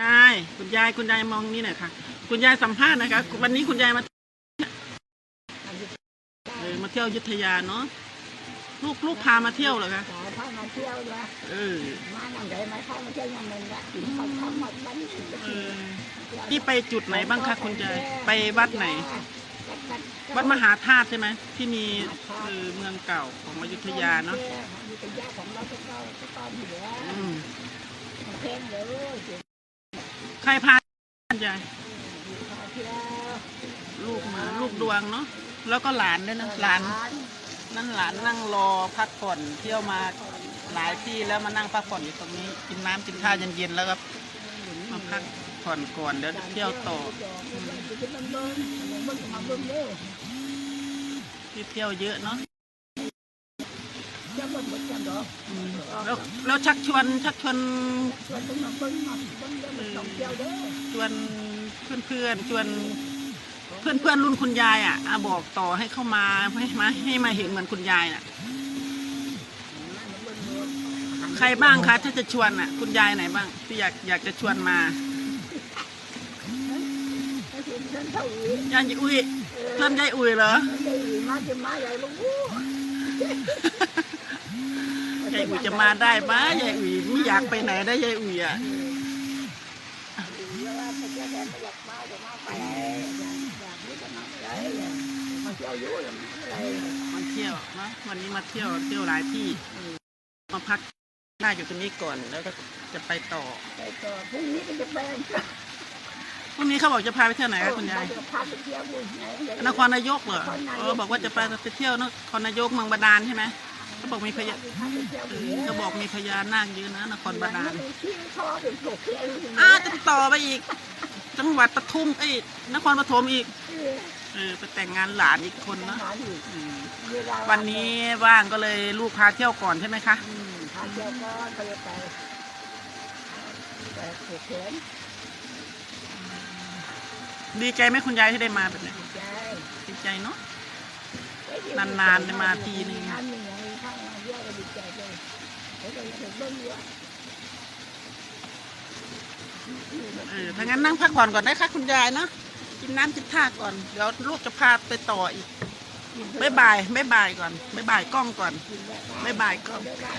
ยายคุณยายคุณยายมองนี่หน่อยค่ะ คุณยายสัมภาษณ์นะคะ วันนี้คุณยายมาเออมาเที่ยวยุทธยาเนาะลูกลูกพามาเที่ยวเหรอคะพามาเที่ยวละเออมาหนังใดมาพามาเที่ยวยังไงละเขาทำหมดบ้านถึงจะเอถึงอนี่ไปจุดไหนบ้างคะคุณยายไปวัดไหน วัดมหาธาตุใช่ไหมที่มีเออเมืองเก่าของอยุธยาเนาะ อยุธยาของเราก็เก่าก็ตอนอยู่แล้ว อืม เพลงเลย ใครพาคุณยายพาเที่ลูกมาลูกดวงเนาะแล้วก็หลานด้วยนะหลาน นั่นหลานนั่งรอพักผ่อนเที่ยวมาหลายที่แล้วมานั่งพักผ่อนอยู่ตรงนี้กินน้ำกินข้าวเย็นๆแล้วก็มาพักผ่อนก่อนเดี๋ยวเที่ยวต่อที่เที่ยวเยอะเนาะ จะเบิ้งหมดอกแล้วแล้วชักชวนชักชวนชวนต้องมาเบิ้งมาเบิ้งเด้อมันต้องเที่ยวเด้อชวนเพื่อนชวนเพื่อนเพื่อนรุ่นคุณยายอะอะบอกต่อให้เข้ามาให้มาให้มาเห็นเหมือนคุณยายน่ะ ใครบ้างคะถ้าจะชวนอะ คุณยายไหนบ้างที่อยากอยากจะชวนมาให้เห็นยายอุ้ยเพื่อนยายอุ้ยเหรอ มาจะมาใหญ่ลูก ยายอุ๋ยจะมาได้ไหมยายอุ๋ยไม่อยากไปไหนได้ยายอุ๋ยอะเวลาไปเที่ยวแดนไม่อยากมากก็มาไปมาเที่ยวอยู่อะไรมาเที่ยวนะวันนี้มาเที่ยวเที่ยวหลายที่มาพักได้อยู่ตรงนี้ก่อนแล้วก็จะไปต่อไปต่อพรุ่งนี้ก็จะไป พรุ่งนี้เขาบอกจะพาไปเที่ยวไหนคะคุณยาย พาไปเที่ยวบุญไหนนครนายกเหรอเออบอกว่าจะไปไปเที่ยวนครนายกเมืองบาดาลใช่ไหมเขาบอกมีพญาเออเขาบอกมีพญานาคเยอะนะนครบาดาลที่คอเป็นปกเลยอ้าจะต่อไปอีก จังหวัดปทุมเอ้ยนครปฐมอีกเออไปแต่งงานหลานอีกคนนะอืมวันนี้ว่างก็เลยลูกพาเที่ยวก่อนใช่ไหมคะ พาเที่ยวก็ไปไปไปผูกแขน ดีใจไหมคุณยายที่ได้มาแบบนี้ใจดีใจเนาะ นานๆได้มาทีนึง นานๆอย่างนี้ข้างมาเยอะก็ดีใจเลยเขาก็จะเบิ้งเยอะเออถ้างั้นนั่งพักผ่อนก่อนได้ค่ะคุณยายเนาะกินน้ำกินท่าก่อน เดี๋ยวลูกจะพาไปต่ออีกบ๊ายบายบ๊ายบายก่อนบ๊ายบายกล้องก่อนบ๊ายบายกล้อง บ๊ายบาย